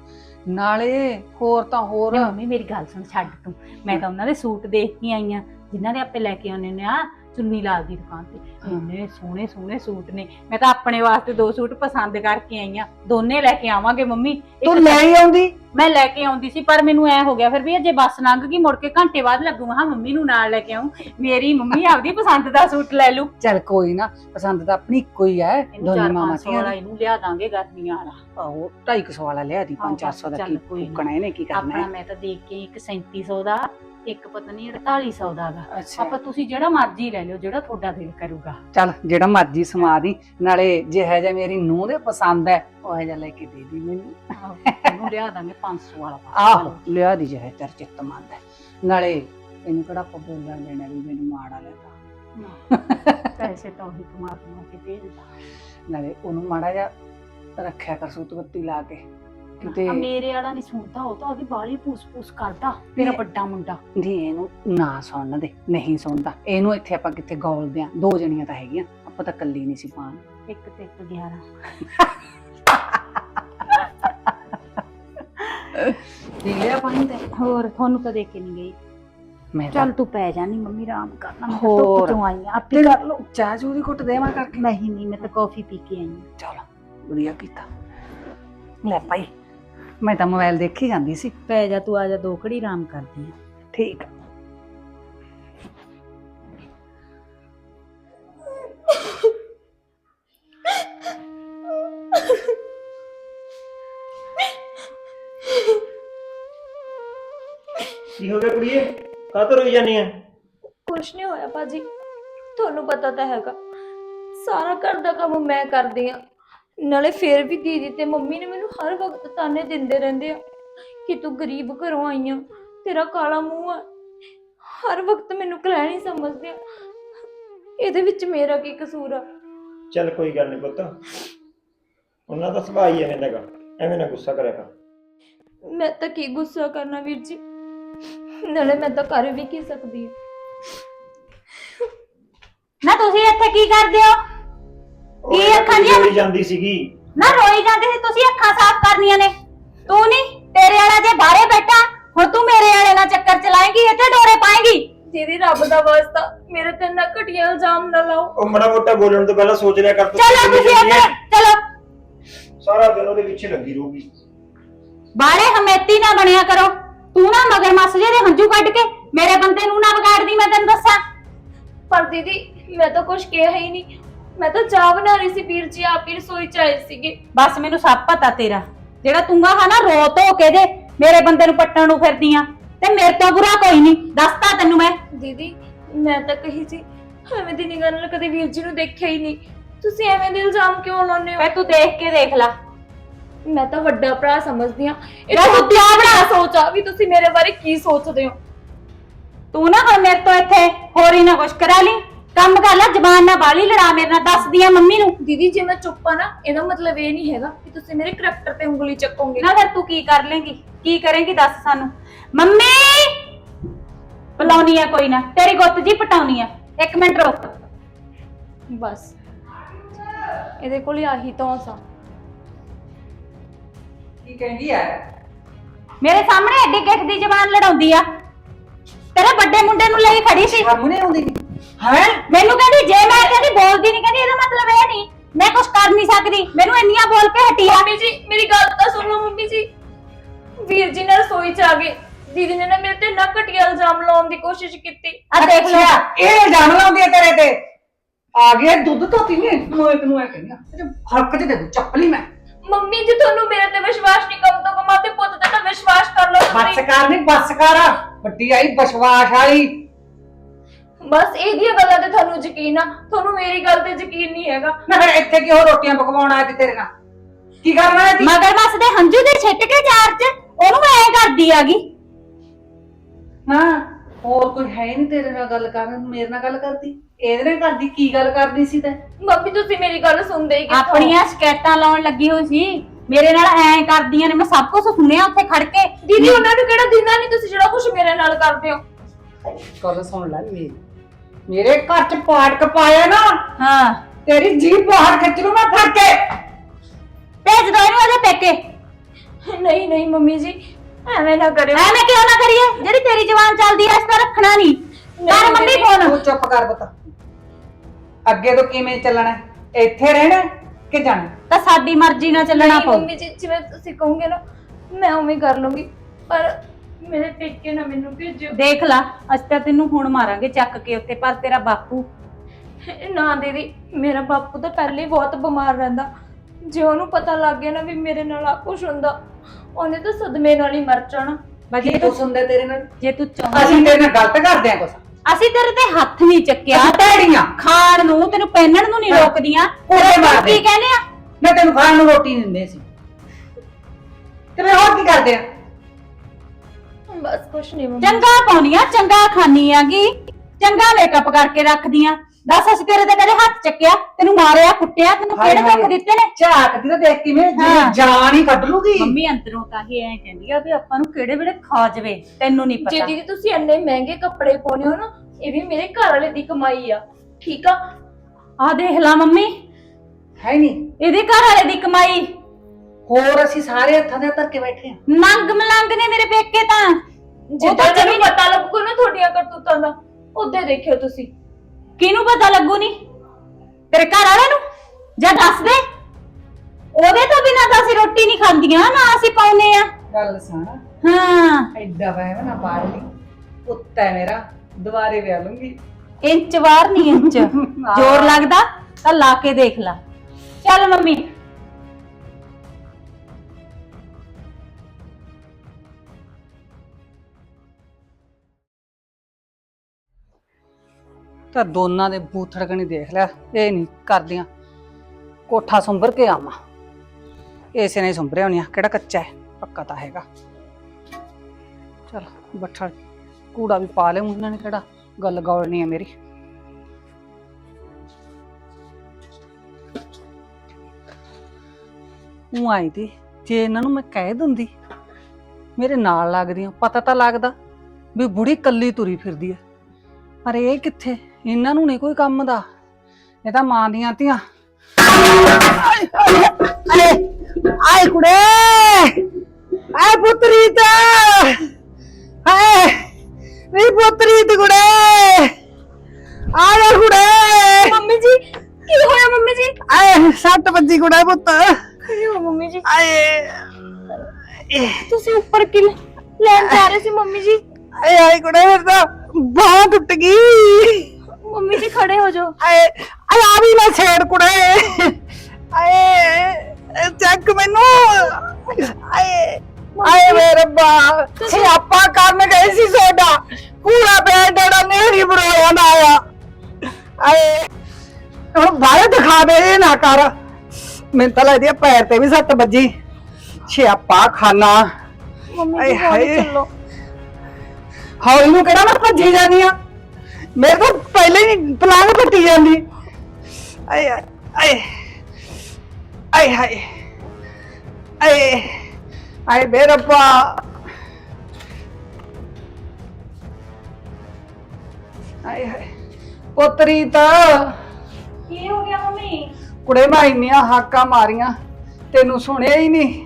S3: ਨਾਲੇ ਹੋਰ ਤਾਂ ਹੋਰ।
S2: ਮੰਮੀ ਮੇਰੀ ਗੱਲ ਸੁਣ ਛੱਡ ਤੂੰ। ਮੈਂ ਤਾਂ ਉਹਨਾਂ ਦੇ ਸੂਟ ਦੇਖ ਕੇ ਆਈ ਆ ਜਿਨ੍ਹਾਂ ਦੇ ਆਪੇ ਲੈ ਕੇ ਆਉਣੇ ਨੇ ਆ। ਚੁੰਨੀ ਲਾਲ ਦੀ ਦੁਕਾਨ ਤੇ। ਇੰਨੇ ਸੋਹਣੇ ਸੋਹਣੇ ਸੂਟ ਨੇ। ਮੈਂ ਤਾਂ ਆਪਣੇ ਵਾਸਤੇ ਦੋ ਸੂਟ ਪਸੰਦ ਕਰਕੇ ਆਈ ਆ। ਦੋਨੇ ਲੈ ਕੇ ਆਵਾਂਗੇ ਮੰਮੀ। ਇੱਕ
S3: ਤੂੰ ਲੈ ਹੀ ਆਉਂਦੀ?
S2: ਮੈਂ ਲੈ ਕੇ ਆਉਂਦੀ ਸੀ ਪਰ ਮੈਨੂੰ ਐ ਹੋ ਗਿਆ ਫਿਰ ਵੀ ਜੇ ਬੱਸ ਲੰਘ ਗਈ ਮੁੜ ਕੇ ਘੰਟੇ ਬਾਅਦ ਲੱਗੂ। ਹਾਂ ਮੰਮੀ ਨੂੰ ਨਾਲ ਲੈ ਕੇ ਆਉਂ ਮੇਰੀ ਮੰਮੀ ਆਪਦੀ ਪਸੰਦ ਦਾ ਸੂਟ ਲੈ ਲੂ
S3: ਚੱਲ ਕੋਈ ਨਾ ਪਸੰਦ ਤਾਂ ਆਪਣੀ ਇੱਕੋ ਹੀ ਹੈ ਦੋਨੇ ਮਾਮਾ
S2: ਸੌ ਵਾਲਾ ਇਹਨੂੰ ਲਿਆ ਦਾਂਗੇ ਗਰਮੀਆਂ ਵਾਲਾ।
S3: ਆਹੋ 250 ਵਾਲਾ ਲਿਆ ਦੀ
S2: ਆਹੋ,
S3: 500 ਦਾ ਕੀ। ਫੂਕਣਾ ਇਹਨੇ ਕੀ ਕਰਨਾ
S2: ਆਪਣਾ ਮੈਂ ਤਾਂ ਦੇਖ ਕੇ ਇੱਕ 3700 ਦਾ ਇੱਕ ਪਤਾ ਨਹੀਂ 4800 ਦਾ ਗਾ।
S3: ਅੱਛਾ।
S2: ਆਪਾਂ ਤੁਸੀਂ ਜਿਹੜਾ ਮਰਜ਼ੀ ਲੈ ਲਿਓ ਜਿਹੜਾ ਤੁਹਾਡਾ ਦਿਲ ਕਰੂਗਾ।
S3: ਚੱਲ ਜਿਹੜਾ ਮਰਜ਼ੀ ਸਮਾ ਦੀ ਨਾਲੇ ਜਿਹੋ ਜਿਹਾ ਮੇਰੀ ਨੂੰਹ ਦੇ ਪਸੰਦ ਹੈ ਉਹ ਜਿਹਾ ਲੈ ਕੇ ਦੇ ਦੀ ਮੈਨੂੰ।
S2: ਇਹਨੂੰ ਲਿਆ ਦਾਂਗੇ 500 ਵਾਲਾ
S3: ਆਹੋ ਲਿਆ ਦੀ ਜਿਹੇ ਤੇਰ ਚਿੱਤ ਮੰਨਦਾ ਨਾਲੇ ਇਹਨੂੰ ਕਿਹੜਾ ਆਪਾਂ ਬੋਲਣ ਦੇਣਾ ਵੀ ਮੈਨੂੰ ਮਾੜਾ ਲੈਤਾ
S2: ਪੈਸੇ ਤਾਂ ਉਹੀ ਕਮਾ ਕਮਾ ਕੇ ਭੇਜਦਾ
S3: ਨਾਲੇ ਉਹਨੂੰ ਮਾੜਾ ਜਿਹਾ ਰੱਖਿਆ ਕਰ ਸੂਤ ਬੱਤੀ ਲਾ ਕੇ।
S2: ਆ। ਮੇਰੇ ਵਾਲਾ ਨਹੀਂ ਸੁਣਦਾ ਉਹ ਤਾਂ ਉਹਦੀ ਬਾਲੀ ਪੂਸ ਪੂਸ ਕਰਦਾ ਮੇਰਾ ਵੱਡਾ ਮੁੰਡਾ।
S3: ਨਹੀਂ ਇਹਨੂੰ ਨਾ ਸੁਣਨ ਦੇ ਨਹੀਂ ਸੁਣਦਾ। ਇਹਨੂੰ ਇੱਥੇ ਆਪਾਂ ਕਿੱਥੇ ਗੋਲਦੇ ਆ? ਦੋ ਜਣੀਆਂ ਤਾਂ ਹੈਗੀਆਂ ਆਪਾਂ ਤਾਂ ਕੱਲੀ ਨਹੀਂ ਸੀ ਪਾਣ
S2: ਇੱਕ ਤੇ ਇੱਕ 11
S3: ਪੀ ਲਿਆ ਪਾਣੀ ਤੇ?
S2: ਹੋਰ ਤੁਹਾਨੂੰ ਤਾਂ ਦੇਖ ਕੇ ਨਹੀਂ ਗਈ।
S3: ਮੈਂ ਤਾਂ
S2: ਚੱਲ ਤੂੰ ਪੈ ਜਾ ਨਹੀਂ ਮੰਮੀ ਆਰਾਮ ਕਰਨਾ ਮੈਂ ਤਾਂ। ਧੁੱਪ ਚੋਂ ਆਈ ਆਂ, ਆਪੇ ਕਰ ਲਓ।
S3: ਚਾਹ ਚੂਹ ਦੀ ਘੁੱਟ ਦੇਵਾਂ ਕਰਕੇ?
S2: ਨਹੀਂ ਨਹੀਂ ਮੈਂ ਤਾਂ ਕਾਫੀ ਪੀ ਕੇ ਆਈ ਆਂ।
S3: ਚਲ ਵਧੀਆ ਕੀਤਾ। ਲੈ ਭਾਈ ਮੈਂ ਤਾਂ ਮੋਬਾਈਲ ਦੇਖੀ ਜਾਂਦੀ ਸੀ।
S2: ਪੈ ਜਾ ਤੂੰ ਆ ਜਾ ਦੋ ਘੜੀ ਆਰਾਮ ਕਰਦੀ ਆ।
S3: ਠੀਕ
S4: ਕੀ ਹੋ ਗਿਆ ਕੁੜੀਏ? ਕਾਹਤੋਂ ਰੋਈ ਜਾਨੀ ਆ?
S1: ਕੁਛ ਨਹੀਂ ਹੋਇਆ ਭਾਜੀ। ਤੁਹਾਨੂੰ ਪਤਾ ਤਾਂ ਹੈਗਾ। ਸਾਰਾ ਘਰ ਦਾ ਕੰਮ ਮੈਂ ਕਰਦੀ ਆ। ਨਾਲੇ ਫੇਰ ਵੀ ਦੀਦੀ ਤੇ ਮੰਮੀ ਨੇ ਮੈਨੂੰ ਹਰ ਵਕਤ ਤਾਨੇ ਦਿੰਦੇ ਰਹਿੰਦੇ ਆ ਕਿ ਤੂੰ ਗਰੀਬ ਘਰੋਂ ਆਈ ਆ ਤੇਰਾ ਕਾਲਾ ਮੂੰਹ ਆ। ਹਰ ਵਕਤ ਮੈਨੂੰ ਕਲੈਣੀ ਸਮਝਦੇ ਆ। ਇਹਦੇ ਵਿੱਚ ਮੇਰਾ ਕੀ ਕਸੂਰ ਆ?
S4: ਚੱਲ ਕੋਈ ਗੱਲ ਨਹੀਂ ਪੁੱਤ। ਉਹਨਾਂ ਦਾ ਸੁਭਾਅ ਹੀ ਐਵੇਂ ਦਾ ਗਾ ਐਵੇਂ ਨਾ ਗੁੱਸਾ ਕਰਿਆ ਕਰ।
S1: ਮੈਂ ਤਾਂ ਕੀ ਗੁੱਸਾ ਕਰਨਾ ਵੀਰ ਜੀ? ਨਾਲੇ ਮੈਂ ਤਾਂ ਕਰ ਵੀ ਕੀ ਸਕਦੀ ਆ?
S2: ਨਾ ਤੁਸੀਂ ਇੱਥੇ ਕੀ ਕਰਦੇ ਹੋ?
S4: ਉਹ
S2: ਇਹ
S4: ਨਾ
S2: ਅੱਖਾਂ ਦੀਆਂ-
S4: ਰੋਈ ਜਾਂਦੀ ਸੀਗੀ।
S2: ਨਾ ਰੋਈ ਜਾਂਦੇ ਸੀ ਤੁਸੀਂ ਅੱਖਾਂ ਸਾਫ਼ ਕਰਨੀਆਂ ਨੇ। ਤੂੰ ਨਹੀਂ ਤੇਰੇ ਵਾਲਾ ਜੇ ਬਾਹਰੇ ਬੈਠਾ ਹੁਣ ਤੂੰ ਮੇਰੇ ਵਾਲੇ ਨਾਲ ਚੱਕਰ ਚਲਾਏਂਗੀ ਇੱਥੇ ਡੋਰੇ ਪਾਏਂਗੀ।
S1: ਦੀਦੀ ਰੱਬ ਦਾ ਵਾਸਤਾ ਮੇਰੇ ਤੇ ਨਾ ਘਟੀਆ ਇਲਜ਼ਾਮ ਨਾ ਲਾਓ।
S4: ਉਹ ਮੜਾ ਮੋਟਾ ਬੋਲਣ ਤੋਂ ਪਹਿਲਾਂ ਸੋਚ ਲਿਆ ਕਰ ਤੂੰ
S2: ਚਲੋ ਤੁਸੀਂ ਇੱਥੇ
S4: ਹੈ।
S2: ਚਲੋ।
S4: ਸਾਰਾ ਦਿਨ ਉਹਦੇ ਪਿੱਛੇ ਲੱਗੀ ਰਹੂਗੀ।
S2: ਬਾਹਰੇ ਹਮੇਤੀ ਨਾ ਬਣਿਆ ਕਰੋ। ਤੂੰ ਨਾ ਮਗਰ ਮਸਲੇ ਦੇ ਹੰਝੂ ਕੱਢ ਕੇ ਮੇਰੇ ਬੰਦੇ ਨੂੰ ਨਾ ਵਿਗਾੜਦੀ ਮੈਂ ਤੈਨੂੰ ਦੱਸਾਂ।
S1: ਪਰ ਦੀਦੀ ਮੈਂ ਤਾਂ ਕੁਝ ਕਿਹਾ ਹੀ ਨਹੀਂ। ਮੈਂ ਤਾਂ ਚਾਹ ਬਣਾ ਰਹੀ ਸੀ ਵੀਰ ਜੀ ਆਪ ਹੀ ਰਸੋਈ ਚ ਆਏ ਸੀਗੇ।
S2: ਬਸ ਮੈਨੂੰ ਸਭ ਪਤਾ ਤੇਰਾ। ਜਿਹੜਾ ਤੂੰ ਆ ਨਾ ਰੋ ਧੋ ਕੇ ਦੇ ਮੇਰੇ ਬੰਦੇ ਨੂੰ ਪੱਟਣ ਨੂੰ ਫਿਰਦੀ ਆ। ਤੇ ਮੇਰੇ ਤੋਂ ਬੁਰਾ ਕੋਈ ਨਹੀਂ ਦੱਸਤਾ ਤੈਨੂੰ ਮੈਂ।
S1: ਦੀਦੀ ਮੈਂ ਤਾਂ ਕਹੀ ਸੀ ਐਵੇਂ ਦੀ ਨਿਗਾਹ ਨਾਲ ਕਦੇ ਵੀਰ ਜੀ ਨੂੰ ਦੇਖਿਆ ਹੀ ਨਹੀਂ। ਤੁਸੀਂ ਐਵੇਂ ਦੇ ਇਲਜ਼ਾਮ ਕਿਉਂ ਲਾਉਂਦੇ ਹੋ?
S2: ਫੇ ਤੂੰ ਦੇਖ ਕੇ ਦੇਖ ਲੈ।
S1: ਮੈਂ ਤਾਂ ਵੱਡਾ ਭਰਾ ਸਮਝਦੀ ਆ। ਇਹ
S2: ਯਾਰ
S1: ਤਾਂ
S2: ਕਿਆ
S1: ਬੜਾ ਸੋਚਾ ਵੀ ਤੁਸੀਂ ਮੇਰੇ ਬਾਰੇ ਕੀ ਸੋਚਦੇ ਹੋ?
S2: ਤੂੰ ਨਾ ਹੁਣ ਮੇਰੇ ਤੋਂ ਇੱਥੇ ਹੋਰ ਹੀ ਨਾ ਕੁਛ ਕਰਾ ਲਈ। ਕੰਮ ਕਰ ਲੈ ਜ਼ਬਾਨ ਨਾਲ ਬਾਲੀ ਲੜਾ ਮੇਰੇ ਨਾਲ ਦੱਸਦੀ ਆ ਮੰਮੀ ਨੂੰ।
S1: ਦੀਦੀ ਜੇ ਮੈਂ ਚੁੱਪ ਆ ਨਾ ਇਹਦਾ ਮਤਲਬ ਇਹ ਨਹੀਂ ਹੈਗਾ ਕਿ ਤੁਸੀਂ ਮੇਰੇ ਕਰੈਕਟਰ ਤੇ ਉਂਗਲੀ ਚੱਕੋਗੇ।
S2: ਨਾ ਫਿਰ ਤੂੰ ਕੀ ਕਰ ਲੇਂਗੀ? ਕੀ ਕਰੇਂਗੀ ਦੱਸ ਸਾਨੂੰ। ਮੰਮੀ! ਬੁਲਾਉਣੀ ਆ ਕੋਈ ਨਾ ਤੇਰੀ ਗੁੱਤ ਜੀ ਪਟਾਉਣੀ ਆ। ਇੱਕ ਮਿੰਟ ਰੁਕ।
S1: ਬਸ। ਇਹਦੇ ਕੋਲ ਹੀ ਆਹੀ ਤਾਂ ਸਾ
S3: ਕੀ ਕਹਿੰਦੀ ਐ?
S2: ਮੇਰੇ ਸਾਹਮਣੇ ਐਡੀ ਗਿੱਠ ਦੀ ਜ਼ਬਾਨ ਲੜਾਉਂਦੀ ਆ। ਤੇਰੇ ਵੱਡੇ ਮੁੰਡੇ ਨੂੰ ਲਈ ਖੜੀ ਸੀ।
S3: ਸਾਹਮਣੇ ਆਉਂਦੀ ਹੈ?
S2: ਮੈਨੂੰ ਕਹਿੰਦੀ ਜੇ ਮੈਂ ਕਹਿੰਦੀ ਬੋਲਦੀ ਨਹੀਂ ਕਹਿੰਦੀ ਇਹਦਾ ਮਤਲਬ ਇਹ ਨਹੀਂ ਮੈਂ ਕੁਝ ਕਰ ਨਹੀਂ ਸਕਦੀ। ਮੈਨੂੰ ਇੰਨੀਆਂ ਬੋਲ ਕੇ ਹਟੀ ਆ।
S1: ਮੰਮੀ ਜੀ ਮੇਰੀ ਗੱਲ ਤਾਂ ਸੁਣ ਲਓ ਮੰਮੀ ਜੀ। ਵੀਰ ਜੀ ਨੇ ਰਸੋਈ ਚ ਆ ਗਏ। ਦੀਦੀ ਨੇ ਨਾ ਮੇਰੇ ਤੇ ਨਾ ਘਟੀਆ ਇਲਜ਼ਾਮ ਲਾਉਣ ਦੀ ਕੋਸ਼ਿਸ਼ ਕੀਤੀ।
S2: ਆ ਦੇਖ
S3: ਅੱਛਾ, ਇਹ ਇਲਜ਼ਾਮ ਲਾਉਂਦੀ ਐ ਤੇਰੇ ਤੇ। ਆ ਗਿਆ ਦੁੱਧ ਧੋਤੀ ਨੇ ਨੂੰ ਇੱਕ ਨੂੰ ਐ ਕਹਿੰਦੀ ਚ ਦੇ ਦੂੰ ਚੱਪਲੀ ਮੈਂ।
S1: ਮੰਮੀ ਜੀ ਤੁਹਾਨੂੰ ਮੇਰੇ ਤੇ ਵਿਸ਼ਵਾਸ ਨਹੀਂ ਕੰਮ ਤੋਂ ਕਮਾਤੇ ਪੁੱਤ ਤੇ ਤਾਂ ਵਿਸ਼ਵਾਸ ਕਰ ਲਓ
S3: ਬੱਸ। ਕਰ ਨਹੀਂ ਬੱਸ ਕਰ। ਵੱਡੀ ਆਈ ਵਿਸ਼ਵਾਸ ਵਾਲੀ।
S1: ਬਸ ਇਹਦੀਆਂ ਗੱਲਾਂ ਤੇ ਤੁਹਾਨੂੰ ਯਕੀਨ ਆ ਤੁਹਾਨੂੰ ਮੇਰੀ ਗੱਲ ਤੇ ਯਕੀਨ ਨਹੀਂ ਹੈਗਾ।
S3: ਨਾ ਫਿਰ ਇੱਥੇ ਕਿਉਂ ਰੋਟੀਆਂ ਪਕਵਾਉਣ ਆਇਆ ਤੇ ਤੇਰੇ ਨਾਲ? ਕੀ ਕਰਨਾ ਹੈ
S2: ਮਗਰ ਮੱਸ ਦੇ ਹੰਝੂ ਦੇ ਛਿੱਟ ਕੇ ਚਾਰ ਚ ਉਹਨੂੰ ਐ ਕਰਦੀ ਆਗੀ।
S3: ਹਾਂ ਹੋਰ ਕੋਈ ਹੈ ਹੀ ਨਹੀਂ ਤੇਰੇ ਨਾਲ ਗੱਲ ਕਰਨ ਮੇਰੇ ਨਾਲ ਗੱਲ ਕਰਦੀ। ਇਹਦੇ ਨਾਲ ਕਰਦੀ ਕੀ ਗੱਲ ਕਰਦੀ ਸੀ ਤੈਂ?
S1: ਮੰਮੀ ਤੁਸੀਂ ਮੇਰੀ ਗੱਲ ਸੁਣਦੇ ਹੀ ਕਿੱਥੋਂ?
S2: ਆਪਣੀਆਂ ਸ਼ਿਕਾਇਤਾਂ ਲਾਉਣ ਲੱਗੀ ਹੋਈ ਸੀ। ਮੇਰੇ ਨਾਲ ਐ ਕਰਦੀਆਂ ਨੇ ਮੈਂ ਸਭ ਕੁਝ ਸੁਣਿਆ ਉੱਥੇ ਖੜ ਕੇ।
S1: ਦੀਦੀ ਉਹਨਾਂ ਨੂੰ ਕਿਹੜਾ ਦਿੰਦਾ ਨਹੀਂ ਤੁਸੀਂ ਜਿਹੜਾ ਕੁਝ ਮੇਰੇ ਨਾਲ ਕਰਦੇ ਹੋ?
S3: ਗੱਲ ਸੁਣ ਲੈ ਮੇਰੀ। ਮੇਰੇ ਘਰ ਚ ਪਾਟਕ ਪਾਇਆ ਨਾ
S2: ਹਾਂ।
S3: ਤੇਰੀ ਜੀਭ ਬਾਹਰ ਖਿੱਚ ਲੂ ਮੈਂ ਫੜ ਕੇ।
S2: ਭੇਜ ਦੋ ਇਹਨੂੰ ਇਹਦੇ ਪੇਕੇ।
S1: ਨਹੀਂ ਨਹੀਂ ਮੰਮੀ ਜੀ ਐਵੇਂ ਨਾ ਕਰਿਓ।
S2: ਐਵੇਂ ਕਿਉਂ ਨਾ ਕਰੀਏ? ਜਿਹੜੀ ਤੇਰੀ ਜਵਾਨ ਚੱਲਦੀ ਐ ਇਸ ਤਰ੍ਹਾਂ ਰੱਖਣਾ ਨਹੀਂ। ਕਰ ਮੰਮੀ ਫੋਨ।
S3: ਤੂੰ ਚੁੱਪ ਕਰ ਪੁੱਤ। ਅੱਗੇ ਤੋਂ ਕਿਵੇਂ ਚੱਲਣਾ? ਹੈ? ਇੱਥੇ ਰਹਿਣਾ ਕਿ ਜਾਣਾ?
S2: ਤਾਂ ਸਾਡੀ ਮਰਜ਼ੀ ਨਾਲ ਚੱਲਣਾ
S1: ਨਹੀਂ
S2: ਪਊ।
S1: ਮੰਮੀ ਜੀ ਜਿਵੇਂ ਤੁਸੀਂ ਕਹੋਗੇ ਨਾ ਮੈਂ ਉਵੇਂ ਕਰ ਲੂੰਗੀ ਪਰ ਮੇਰੇ ਪੇਕੇ ਨਾ ਮੈਨੂੰ ਭੇਜਿਓ।
S2: ਦੇਖ ਲਾ ਅਸੀਂ ਤਾਂ ਤੈਨੂੰ ਹੁਣ ਮਾਰਾਂਗੇ ਚੱਕ ਕੇ ਉੱਤੇ ਪਰ ਤੇਰਾ ਬਾਪੂ।
S1: ਨਾ ਦੀਦੀ ਮੇਰਾ ਬਾਪੂ ਤਾਂ ਪਹਿਲੇ ਹੀ ਬਹੁਤ ਬਿਮਾਰ ਰਹਿੰਦਾ। ਜੇ ਉਹਨੂੰ ਪਤਾ ਲੱਗ ਗਿਆ ਨਾ ਵੀ ਮੇਰੇ ਨਾਲ ਆ ਕੁਛ ਹੁੰਦਾ ਉਹਨੇ ਤਾਂ ਸਦਮੇ ਨਾਲ ਹੀ ਮਰ ਜਾਣਾ।
S2: ਬਜੇ
S3: ਕੀ ਕੁਛ ਹੁੰਦਾ ਤੇਰੇ ਨਾਲ?
S2: ਜੇ ਤੂੰ ਚਾਹੁੰਦੀ
S3: ਅਸੀਂ ਤੇਰੇ ਨਾਲ ਗਲਤ ਕਰਦੇ ਆ ਕੁਛ।
S2: ਅਸੀਂ ਤੇਰੇ ਤੇ ਹੱਥ ਨਹੀਂ ਚੱਕਿਆ।
S3: ਅਸੀਂ ਭੈੜੀਆਂ।
S2: ਖਾਣ ਨੂੰ ਤੈਨੂੰ ਪਹਿਨਣ ਨੂੰ ਨਹੀਂ
S3: ਹਾਂ।
S2: ਰੋਕਦੀਆਂ।
S3: ਉਹਦੇ
S2: ਤੈਨੂੰ
S3: ਮਾਰਦੇ।
S2: ਕੀ ਕਹਿੰਦੇ ਆ?
S3: ਮੈਂ ਤੈਨੂੰ ਖਾਣ ਨੂੰ ਰੋਟੀ ਨਹੀਂ ਦਿੰਦੇ ਸੀ ਤੇ ਮੈਂ ਹੋਰ ਕੀ ਕਰਦੇ ਆ?
S1: ਬਸ ਕੁਛ ਨਹੀਂ ਮੰਮੀ।
S2: ਚੰਗਾ ਪਾਉਣੀਆਂ ਚੰਗਾ ਖਾਣੀ ਆਗੀ। ਚੰਗਾ ਮੇਕਅਪ ਕਰਕੇ ਰੱਖਦੀਆਂ ਦੱਸ ਅਸੀਂ ਤੇਰੇ ਤੇ ਕਦੇ ਹੱਥ ਚੱਕਿਆ? ਤੈਨੂੰ ਮਾਰਿਆ ਕੁੱਟਿਆ? ਤੈਨੂੰ
S3: ਹਾਏ
S2: ਕਿਹੜੇ ਦੁੱਖ
S3: ਹਾਏ।
S2: ਦਿੱਤੇ ਨੇ?
S3: ਝਾਕਦੀ ਤਾਂ ਦੇਖ ਕਿਵੇਂ
S2: ਹਾਂ।
S3: ਜਿਵੇਂ ਜਾਨ ਹੀ ਕੱਢ ਲੂਗੀ।
S2: ਮੰਮੀ ਅੰਦਰੋਂ ਤਾਂ ਹੀ ਐਂ ਕਹਿੰਦੀ ਆ ਵੀ ਆਪਾਂ ਨੂੰ ਕਿਹੜੇ ਵੇਲੇ ਖਾ ਜਵੇ ਤੈਨੂੰ ਨਹੀਂ
S1: ਜੇ
S2: ਪਤਾ।
S1: ਦੀਦੀ ਤੁਸੀਂ ਇੰਨੇ ਮਹਿੰਗੇ ਕੱਪੜੇ ਪਾਉਨੇ ਹੋ ਨਾ ਇਹ ਵੀ ਮੇਰੇ ਘਰ ਵਾਲੇ ਦੀ ਕਮਾਈ ਆ। ਠੀਕ ਆ?
S2: ਆ ਦੇਖ ਲਾ ਮੰਮੀ।
S3: ਹੈ ਨਹੀਂ
S2: ਇਹਦੇ ਘਰ ਵਾਲੇ ਦੀ ਕਮਾਈ।
S3: ਹੋਰ ਅਸੀਂ ਸਾਰੇ ਹੱਥਾਂ ਦੇ ਧਰ ਕੇ ਬੈਠੇ ਆ?
S2: ਨੰਗ ਮਲੰਗ ਨੇ ਮੇਰੇ ਪੇਕੇ ਤਾਂ।
S1: ਜਿੱਦਾਂ
S2: ਤਾਂ
S1: ਤੈਨੂੰ ਪਤਾ ਲੱਗੂਗਾ ਨਾ ਤੁਹਾਡੀਆਂ ਕਰਤੂਤਾਂ ਦਾ ਉਦੋਂ ਦੇਖਿਓ ਤੁਸੀਂ।
S2: ਕਿਹਨੂੰ ਪਤਾ ਲੱਗੂ ਨਹੀਂ ਤੇਰੇ ਘਰ ਵਾਲੇ ਨੂੰ? ਜਾਂ ਦੱਸ ਦੇ। ਉਹਦੇ ਤੋਂ ਬਿਨਾਂ ਤਾਂ ਅਸੀਂ ਰੋਟੀ ਨਹੀਂ ਖਾਂਦੀਆਂ ਨਾ ਅਸੀਂ ਪਾਉਨੇ ਆ।
S3: ਗੱਲ ਸੁਣ।
S2: ਹਾਂ।
S3: ਐਡਾ ਵਹਿਮ ਨਾ ਪਾੜ ਲਈ ਪੁੱਤ ਹੈ ਮੇਰਾ ਦੁਬਾਰੇ ਵਿਆਹ ਲੂੰਗੀ
S2: ਇੰਚ ਵਾਰ ਨਹੀਂ ਇੰਚ। ਜ਼ੋਰ ਲੱਗਦਾ ਤਾਂ ਲਾ ਕੇ ਦੇਖ ਲੈ। ਚੱਲ ਮੰਮੀ
S3: ਤਾਂ ਦੋਨਾਂ ਦੇ ਬੂਥੜਕਣੀ ਦੇਖ ਲਿਆ। ਇਹ ਨਹੀਂ ਕਰਦੀਆਂ। ਕੋਠਾ ਸੁੰਬਰ ਕੇ ਆਵਾਂ। ਇਸੇ ਨੇ ਸੁੰਬਰਿਆ ਆ ਕਿਹੜਾ ਕੱਚਾ ਹੈ? ਪੱਕਾ ਤਾਂ ਹੈਗਾ। ਚਲ, ਬੱਠਾ ਕੂੜਾ ਵੀ ਪਾ ਲਿਆ ਉਹਨਾਂ ਨੇ ਕਿਹੜਾ। ਗੱਲ ਗੌਲਣੀ ਹੈ ਮੇਰੀ। ਉਹ ਆਈ ਤੀ ਜੇ ਇਹਨਾਂ ਨੂੰ ਮੈਂ ਕਹਿ ਦਿੰਦੀ, ਮੇਰੇ ਨਾਲ ਲੱਗਦੀਆਂ। ਪਤਾ ਤਾਂ ਲੱਗਦਾ ਵੀ ਬੁੜੀ ਕੱਲੀ ਤੁਰੀ ਫਿਰਦੀ ਹੈ। ਪਰ ਇਹ ਕਿੱਥੇ? ਇਹਨਾਂ ਨੂੰ ਨਹੀਂ ਕੋਈ ਕੰਮ ਦਾ। ਇਹ ਤਾਂ ਮਾਂ ਦੀਆਂ ਧੀਆਂ। ਆਏ ਆਏ ਆਏ ਕੁੜੇ! ਆਏ ਪੁੱਤਰੀ ਤਾਂ ਹਾਏ ਮੇਰੀ ਪੁੱਤਰੀ ਤੇ ਕੁੜੇ! ਆ ਜਾ ਕੁੜੇ!
S1: ਮੰਮੀ ਜੀ ਕੀ ਹੋਇਆ ਮੰਮੀ ਜੀ?
S3: ਆਏ ਸੱਟ ਵੱਜੀ ਕੁੜੇ ਪੁੱਤ।
S1: ਕੀ ਹੋ ਮੰਮੀ ਜੀ?
S3: ਆਏ
S1: ਤੁਸੀਂ ਉੱਪਰ ਕਿ ਲੈਣ ਜਾ ਰਹੇ ਸੀ ਮੰਮੀ ਜੀ?
S3: ਆਏ ਆਏ ਕੁੜੇ ਮੇਰੀ ਤਾਂ ਬਾਹ ਟੁੱਟ ਗਈ।
S1: ਜੀ ਖੜੇ ਹੋ ਜਾਓ।
S3: ਆਏ ਆਏ ਆ ਵੀ ਨਾ ਛੇੜ ਕੁੜੇ। ਆਏ ਚੱਕ ਮੈਨੂੰ। ਆਏ ਆਏ ਮੇਰੇ ਰੱਬਾ ਸਿਆਪਾ ਕਰਨ ਗਏ ਸੀ ਸੋਡਾ। ਪੂਰਾ ਬੈਡ ਡੜਾ ਨੇਰੀ ਬਰੋਇਆ ਨਾ ਆਇਆ। ਆਏ ਹੁਣ ਬਾਹਰ ਦਿਖਾ ਦੇ ਇਹ ਨਾ ਕਰ। ਮੈਨੂੰ ਤਾਂ ਲੱਗਦੀ ਆ ਪੈਰ ਤੇ ਵੀ ਸੱਟ ਵੱਜੀ। ਸਿਆਪਾ ਖਾਨਾ।
S1: ਮੰਮੀ
S3: ਆਏ
S1: ਜੀ ਹੌਲੀ। ਚੱਲੋ।
S3: ਹੌਲੀ ਨੂੰ ਕਿਹੜਾ ਮੈਂ ਭੱਜੀ ਜਾਂਦੀ ਆ? ਮੇਰੇ ਤਾਂ ਪਹਿਲੇ ਹੀ ਪਲਾਂਗ ਪੱਟੀ ਜਾਂਦੀ। ਆਏ ਆਏ ਆਏ ਹਾਏ ਆਏ ਆਏ ਬੇ ਰੱਬਾ। ਆਏ ਹਾਏ ਪੁੱਤਰੀ ਤਾਂ
S2: ਕੀ ਹੋ ਗਿਆ ਮੰਮੀ?
S3: ਕੁੜੇ ਮੈਂ ਇੰਨੀਆਂ ਹਾਕਾਂ ਮਾਰੀਆਂ ਤੈਨੂੰ ਸੁਣਿਆ ਹੀ ਨਹੀਂ।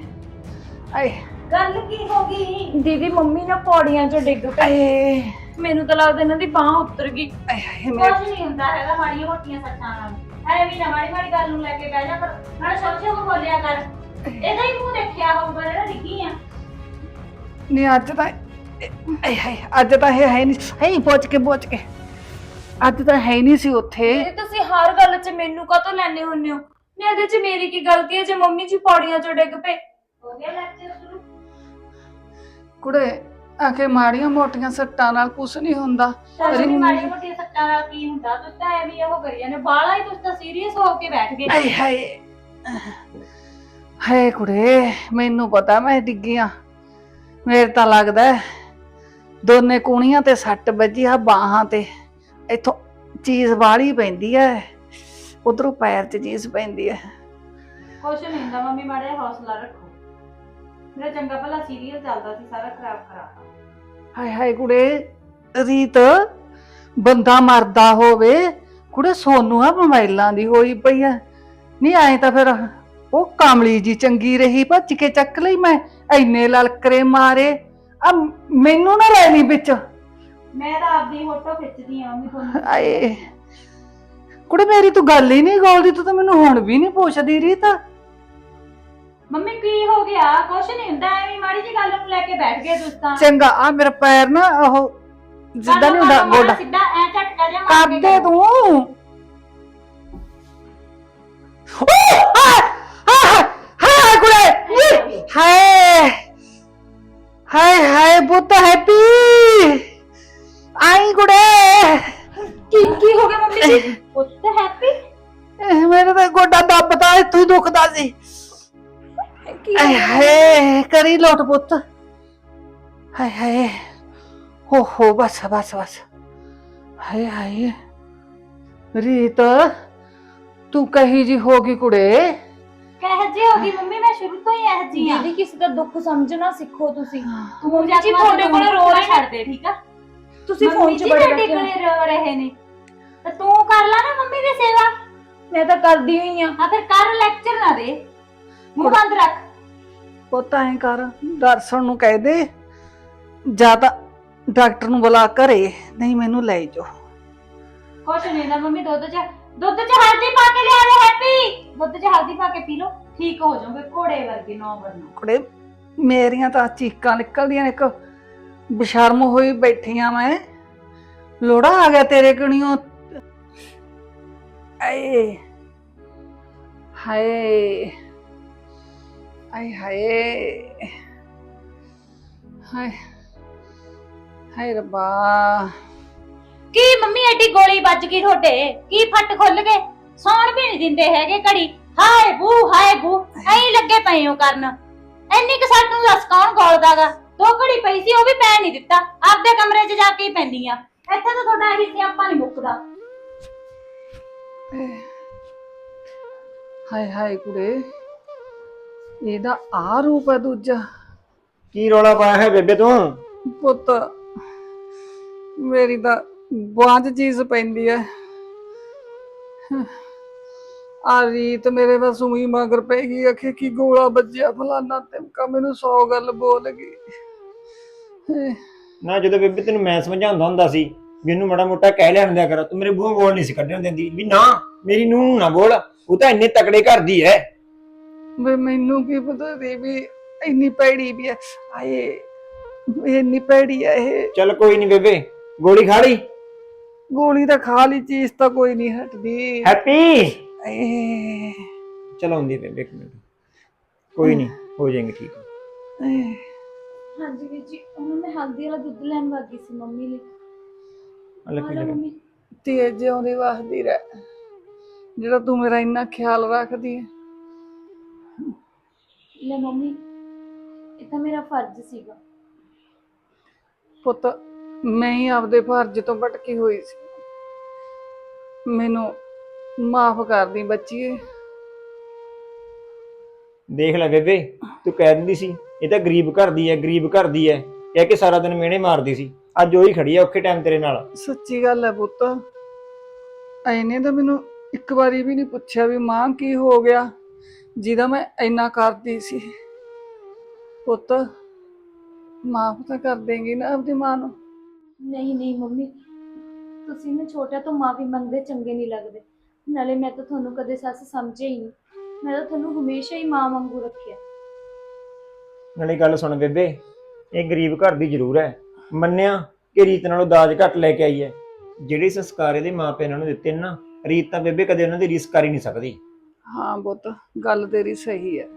S3: ਆਏ।
S2: ਗੱਲ ਕੀ ਹੋ ਗਈ?
S1: ਦੀਦੀ ਮੰਮੀ ਨਾ ਪੌੜੀਆਂ 'ਚੋਂ ਡਿੱਗ ਪਈ
S3: ਆਏ।
S1: ਮੈਨੂੰ ਤਾਂ ਲੱਗਦਾ ਇਹਨਾਂ ਦੀ ਬਾਹ ਉੱਤਰ ਗਈ।
S3: ਆਏ ਹਾਏ ਮੇਰੇ
S2: ਕੁਝ ਨਹੀਂ ਹੁੰਦਾ ਹੈਗਾ ਮਾੜੀਆਂ ਮੋਟੀਆਂ ਸੱਟਾਂ ਨਾਲ। ਐ ਵੀ ਨਾ ਮਾੜੀ ਮਾੜੀ ਗੱਲ ਨੂੰ ਲੈ ਕੇ ਬਹਿ ਜਾ ਕਰ ਨਾਲੇ ਸੋਚੇ ਉਹ ਬੋਲਿਆ ਕਰ। ਇਹਦਾ ਹੀ ਮੂੰਹ ਦੇਖਿਆ ਹੋਊਗਾ ਜਿਹੜਾ ਡਿੱਗੀ ਆ।
S3: ਨਹੀਂ ਅੱਜ ਤਾਂ ਆਏ ਹਾਏ ਅੱਜ ਤਾਂ ਇਹ ਹੈ ਨਹੀਂ ਹੈ ਪਹੁੰਚ ਕੇ ਪਹੁੰਚ ਕੇ। ਅੱਜ ਤਾਂ ਹੈ ਨਹੀਂ ਸੀ ਉੱਥੇ।
S1: ਦੀਦੀ ਤੁਸੀਂ ਹਰ ਗੱਲ 'ਚ ਮੈਨੂੰ ਕਾਹਤੋਂ ਲੈਣੇ ਹੁੰਨੇ ਹੋ? ਨੇ ਇਹਦੇ 'ਚ ਮੇਰੀ ਕੀ ਗਲਤੀ ਹੈ ਜੇ ਮੰਮੀ ਜੀ ਪੌੜੀਆਂ 'ਚੋਂ ਡਿੱਗ ਪਏ?
S2: ਹੋ ਗਿਆ ਲੈਕਚਰ ਸ਼ੁਰੂ।
S3: ਕੁੜੇ ਆਖੇ ਮਾੜੀਆਂ ਮੋਟੀਆਂ ਸੱਟਾਂ ਨਾਲ ਕੁਛ ਨਹੀਂ ਹੁੰਦਾ। ਅਰੇ
S2: ਵੀ ਮਾੜੀ ਮੋਟੀ ਸੱਟਾਂ ਨਾਲ ਕੀ ਹੁੰਦਾ? ਤੂੰ ਤਾਂ ਐਵੇਂ ਉਹ ਕਰੀ ਜਾਂਦੇ ਬਾਲਾ ਹੀ ਤੁਸੀਂ ਤਾਂ ਸੀਰੀਅਸ ਹੋ ਕੇ ਬੈਠ ਗਏ
S3: ਆਏ ਹਾਏ। ਹਾਏ ਕੁੜੇ ਮੈਨੂੰ ਪਤਾ ਮੈਂ ਡਿੱਗੀ ਆ ਮੇਰੇ ਤਾਂ ਲੱਗਦਾ ਹੈ ਦੋਨੇ ਕੂਣੀਆਂ ਤੇ ਸੱਟ ਵੱਜੀ ਆ ਬਾਹਾਂ ਤੇ। ਇੱਥੋਂ ਚੀਜ਼ ਵਾਲੀ ਪੈਂਦੀ ਐ ਉਧਰੋਂ ਪੈਰ 'ਚ ਚੀਜ਼ ਪੈਂਦੀ ਐ।
S2: ਕੁਛ ਨਹੀਂ ਹੁੰਦਾ ਮੰਮੀ ਮਾੜਾ ਜਿਹਾ ਹੌਸਲਾ ਰੱਖੋ। ਮੇਰਾ ਚੰਗਾ ਭਲਾ ਸੀਰੀਅਲ ਚੱਲਦਾ ਸੀ ਸਾਰਾ ਖਰਾਬ ਖਰਾਬ
S3: ਹਾਏ ਹਾਏ ਕੁੜੇ ਰੀਤ ਬੰਦਾ ਮਰਦਾ ਹੋਵੇ ਕੁੜੇ ਸੋਨੂੰ ਆ ਮੋਬਾਈਲਾਂ ਦੀ ਹੋਈ ਪਈ ਐ ਨਹੀਂ ਆਏ ਤਾਂ ਫਿਰ ਉਹ ਕਾਮਲੀ ਜੀ ਚੰਗੀ ਰਹੀ ਭੱਜ ਕੇ ਚੱਕ ਲਈ ਮੈਂ ਐਨੇ ਲਲਕਰੇ ਮਾਰੇ। ਆ ਮੈਨੂੰ ਨਾ ਲੈ ਲਈ ਵਿੱਚ।
S2: ਮੈਂ ਤਾਂ ਆਪਦੀ ਫੋਟੋ ਖਿੱਚਦੀ ਆ ਮੰਮੀ ਤੁਹਾਨੂੰ
S3: ਆਏ ਕੁੜੇ ਮੇਰੀ ਤੂੰ ਗੱਲ ਹੀ ਨਹੀਂ ਗੋਲਦੀ ਤੂੰ ਤਾਂ ਮੈਨੂੰ ਹੁਣ ਵੀ ਨਹੀਂ ਪੁੱਛਦੀ ਰੀਤ।
S2: ਮੰਮੀ ਕੀ ਹੋ ਗਿਆ? ਕੁਛ ਨਹੀਂ ਹੁੰਦਾ ਐਵੇਂ ਮਾੜੀ ਜੀ ਗੱਲ ਨੂੰ ਲੈ ਕੇ ਬੈਠ ਗਏ ਤੁਸੀਂ ਤਾਂ।
S3: ਚੰਗਾ ਆ ਮੇਰਾ ਪੈਰ ਨਾ ਉਹ ਜਿੱਦਾਂ ਨਹੀਂ ਹੁੰਦਾ
S2: ਕਰ ਲਓ, ਕਰ ਲਓ,
S3: ਗੋਡਾ
S2: ਸਿੱਧਾ ਐ ਝਟਕਾ ਜਿਹਾ ਮਾਰ ਕੇ
S3: ਕਰ ਦੇ
S2: ਕਰੋ।
S3: ਤੂੰ? ਓ ਆ ਆ ਆ ਕੁੜੇ ਹਾਏ ਹਾਏ ਹਾਏ ਬੁੱਤ ਹੈਪੀ ਆਈ ਕੁੜੇ।
S1: ਕੀ ਕੀ ਹੋ ਗਿਆ ਮੰਮੀ ਜੀ?
S2: ਪੁੱਤ ਹੈਪੀ?
S3: ਇਹ ਮੇਰੇ ਤਾਂ ਗੋਡਾ ਦੱਬਦਾ ਇੱਥੋਂ ਹੀ ਦੁਖਦਾ ਸੀ।
S1: ਕੀ
S3: ਆਏ ਹਾਏ ਕਰੀ ਲੋਟ ਪੁੱਤ ਹਾਏ ਹਾਏ ਹੋ ਹੋ ਬਸ ਬਸ ਬਸ ਹਾਏ ਹਾਏ ਰੀਤ ਤੂੰ ਕਹੀ ਜੀ ਹੋ ਗਈ ਕੁੜੇ
S2: ਕਹਿ ਜੇ ਹੋ ਗਈ ਮੰਮੀ ਮੈਂ ਸ਼ੁਰੂ ਤੋਂ ਹੀ ਇਹ ਜੀ ਆ
S1: ਦੀਦੀ ਕਿਸੇ ਦਾ ਦੁੱਖ ਸਮਝਣਾ ਸਿੱਖੋ ਤੁਸੀਂ
S2: ਤੂੰ
S1: ਜੀ ਤੁਹਾਡੇ ਕੋਲ ਰੋ ਰਹੇ ਨੇ
S2: ਛੱਡ ਦੇ ਠੀਕ ਆ
S1: ਤੁਸੀਂ
S2: ਮੰਮੀ
S1: ਫੋਨ 'ਚ
S2: ਜੀ
S1: ਬੜੇ
S2: ਤੁਹਾਡੇ
S1: ਬੈਠੇ ਹੋ
S2: ਕੋਲੇ ਰੋ ਰਹੇ ਨੇ ਤੇ ਤੂੰ ਕਰ ਲੈ ਨਾ ਮੰਮੀ ਦੀ ਸੇਵਾ
S1: ਮੈਂ ਤਾਂ ਕਰਦੀ ਹੋਈ ਆ
S2: ਆ ਫਿਰ ਕਰ ਲੈਕਚਰ ਨਾ ਦੇ ਮੂੰਹ ਬੰਦ ਰੱਖ
S3: ਪੁੱਤ ਐਂ ਕਰ ਦਰਸ਼ਨ ਨੂੰ ਕਹਿ ਦੇ ਜਾਂ ਤਾਂ ਡਾਕਟਰ ਨੂੰ ਬੁਲਾ ਘਰੇ ਨਹੀਂ ਮੈਨੂੰ ਲੈ ਜਾਓ।
S2: ਕੁਛ ਨਹੀਂ ਨਾ ਮੰਮੀ ਦੁੱਧ ਚ ਦੁੱਧ ਚ ਹਲਦੀ ਪਾ ਕੇ ਲਿਆ ਦੇ ਹੈਪੀ! ਦੁੱਧ ਚ ਹਲਦੀ ਪਾ ਕੇ ਪੀ ਲਓ ਠੀਕ ਹੋ ਜਾਓਗੇ ਘੋੜੇ ਵਰਗੇ ਨੌ ਵਰਨਾ
S3: ਕੁੜੇ ਮੇਰੀਆਂ ਤਾਂ ਚੀਕਾਂ ਨਿਕਲਦੀਆਂ ਨੇ ਇੱਕ ਬਸ਼ਰਮ ਹੋਈ ਬੈਠੀਆਂ ਮੈਂ। ਲੋੜਾ ਆ ਗਿਆ ਤੇਰੇ ਕਣੀਓ। ਆਏ ਹਾਏ। ਆਏ ਹਾਏ ਹਾਏ ਹਾਏ ਰੱਬਾ।
S2: ਕੀ ਮੰਮੀ ਐਡੀ ਗੋਲੀ ਵੱਜ ਗਈ ਤੁਹਾਡੇ? ਕੀ ਫੱਟ ਖੁੱਲ ਗਏ? ਸੌਣ ਵੀ ਨਹੀਂ ਦਿੰਦੇ ਹੈਗੇ ਘੜੀ। ਹਾਏ ਬੂ ਹਾਏ ਬੂ ਐਂ ਲੱਗੇ ਪਏ ਹੋ ਕਰਨ। ਐਨੀ ਕਿ ਸਾਨੂੰ ਦੱਸ ਕੌਣ ਗੋਲਦਾਗਾ ਦੋ ਘੜੀ ਪਈ ਸੀ ਉਹ ਵੀ ਪੈ ਨਹੀਂ ਦਿੱਤਾ। ਆਪਦੇ ਕਮਰੇ 'ਚ ਜਾ ਕੇ ਹੀ ਪੈਂਦੀ ਆ। ਇੱਥੇ ਤਾਂ ਤੁਹਾਡਾ ਇਹੀ ਸਿਆਪਾ ਨਹੀਂ ਮੁੱਕਦਾ।
S3: ਹਾਏ ਹਾਏ ਕੁੜੇ। ਇਹਦਾ ਆ ਰੂਪ ਹੈ ਦੂਜਾ।
S4: ਕੀ ਰੌਲਾ ਪਾਇਆ ਹੈ ਬੇਬੇ ਤੂੰ?
S3: ਪੁੱਤ ਮੇਰੀ ਤਾਂ ਬਾਂਝ ਚੀਜ਼ ਪੈਂਦੀ ਐ ਆ ਰੀਤ ਮੇਰੇ ਬਸ ਉਹੀ ਮਗਰ ਪੈ ਗਈ ਅਖੇ ਕੀ ਗੋਲਾ ਵੱਜਿਆ ਫਲਾਨਾ ਤਿਮਕਾ ਮੈਨੂੰ 100 ਗੱਲ ਬੋਲ ਗਈ। ਹੇ,
S4: ਨਾ ਜਦੋਂ ਬੇਬੇ ਤੈਨੂੰ ਮੈਂ ਸਮਝਾਉਂਦਾ ਹੁੰਦਾ ਸੀ ਇਹਨੂੰ ਮਾੜਾ ਮੋਟਾ ਕਹਿ ਲਿਆ ਹੁੰਦਿਆ ਕਰ ਤੂੰ ਮੇਰੇ ਬੂਹੋਂ ਬੋਲ ਨਹੀਂ ਸੀ ਕੱਢਣ ਦਿੰਦੀ ਵੀ ਨਾ ਮੇਰੀ ਨੂੰ ਨਾ ਬੋਲ ਉਹ ਤਾਂ ਇੰਨੇ ਤਕੜੇ ਕਰਦੀ ਐ
S3: ਵੇ ਮੈਨੂੰ ਕੀ ਪਤਾ ਸੀ ਵੀ ਇੰਨੀ ਪੈੜੀ ਵੀ ਹੈ ਆਏ ਵੀ ਇੰਨੀ ਪੈੜੀ ਹੈ ਇਹ।
S4: ਚੱਲ ਕੋਈ ਨਹੀਂ ਬੇਬੇ ਗੋਲੀ ਖਾ ਲਈ?
S3: ਗੋਲੀ ਤਾਂ ਖਾ ਲਈ ਚੀਜ਼ ਤਾਂ ਕੋਈ ਨਹੀਂ ਹਟਦੀ।
S4: ਹੈਪੀ
S3: ਏ,
S4: ਚਲੋ ਆਉਂਦੀ ਬੇਬੇ ਇੱਕ ਮਿੰਟ। ਕੋਈ ਨਹੀਂ ਹੋ ਜਾਏਗੀ ਠੀਕ।
S3: ਏ,
S1: ਹਾਂਜੀ ਵੀਰ ਜੀ ਉਹਨੂੰ ਮੈਂ ਹਲਦੀ ਵਾਲਾ ਦੁੱਧ ਲੈਣ ਵਾਗੀ ਸੀ ਮੰਮੀ ਲਈ। ਆ ਲਓ
S4: ਲੈ
S1: ਮੰਮੀ।
S3: ਤੇ ਜਿਉਂਦੀ ਵਸਦੀ ਰਹਿ। ਜਿਹੜਾ ਤੂੰ ਮੇਰਾ ਇੰਨਾ ਖਿਆਲ ਰੱਖਦੀ ਹੈ
S1: ਲੈ ਮੰਮੀ ਇਹ ਤਾਂ ਮੇਰਾ ਫਰਜ਼ ਸੀਗਾ।
S3: ਪੁੱਤ ਮੈਂ ਹੀ ਆਪਦੇ ਫਰਜ਼ ਤੋਂ ਭਟਕੀ ਹੋਈ ਸੀ। ਮੈਨੂੰ ਮਾਫ ਕਰ ਦੀ ਬੱਚੀਏ।
S4: ਦੇਖ ਲੈ ਬੇਬੇ ਤੂੰ ਕਹਿ ਦਿੰਦੀ ਸੀ ਇਹ ਤਾਂ ਗਰੀਬ ਘਰ ਦੀ ਐ ਗਰੀਬ ਘਰ ਦੀ ਐ ਕਹਿ ਕੇ ਸਾਰਾ ਦਿਨ ਮਿਹਣੇ ਮਾਰਦੀ ਸੀ। ਅੱਜ ਉਹੀ ਖੜੀ ਐ ਔਖੇ ਟਾਈਮ ਤੇਰੇ ਨਾਲ।
S3: ਸੱਚੀ ਗੱਲ ਹੈ ਪੁੱਤ। ਐਨੇ ਤਾਂ ਮੈਨੂੰ ਇੱਕ ਵਾਰੀ ਵੀ ਨਹੀਂ ਪੁੱਛਿਆ ਵੀ ਮਾਂ ਕੀ ਹੋ ਗਿਆ। ਜਿਹਦਾ ਮੈਂ ਇੰਨਾ ਕਰਦੀ ਸੀ। ਪੁੱਤ ਮਾਫ ਤਾਂ ਕਰ ਦੇਂਗੀ ਨਾ ਆਪਦੀ ਮਾਂ ਨੂੰ।
S1: ਨਹੀਂ ਨਹੀਂ ਮੰਮੀ ਤੁਸੀਂ ਨਾ ਛੋਟਿਆਂ ਤੋਂ ਮਾਂ ਵੀ ਮੰਗਦੇ ਚੰਗੇ ਨਹੀਂ ਲੱਗਦੇ। ਨਾਲੇ ਮੈਂ ਤਾਂ ਤੁਹਾਨੂੰ ਕਦੇ ਸੱਸ ਸਮਝਿਆ ਹੀ ਨਹੀਂ। ਮੈਂ ਤਾਂ ਤੁਹਾਨੂੰ ਹਮੇਸ਼ਾ ਹੀ ਮਾਂ ਵਾਂਗੂ ਰੱਖਿਆ।
S4: ਨਾਲੇ ਗੱਲ ਸੁਣ ਬੇਬੇ ਇਹ ਗਰੀਬ ਘਰ ਦੀ ਜ਼ਰੂਰ ਐ ਮੰਨਿਆ ਕਿ ਰੀਤ ਨਾਲੋਂ ਦਾਜ ਘੱਟ ਲੈ ਕੇ ਆਈ ਐ ਜਿਹੜੇ ਸੰਸਕਾਰ ਇਹਦੇ ਮਾਪੇ ਇਹਨਾਂ ਨੂੰ ਦਿੱਤੇ ਨੇ ਨਾ ਰੀਤ ਤਾਂ ਬੇਬੇ ਕਦੇ ਉਹਨਾਂ ਦੀ ਰੀਸ ਕਰ ਹੀ ਨਹੀਂ ਸਕਦੀ।
S3: ਹਾਂ ਪੁੱਤ ਗੱਲ ਤੇਰੀ ਸਹੀ ਹੈ।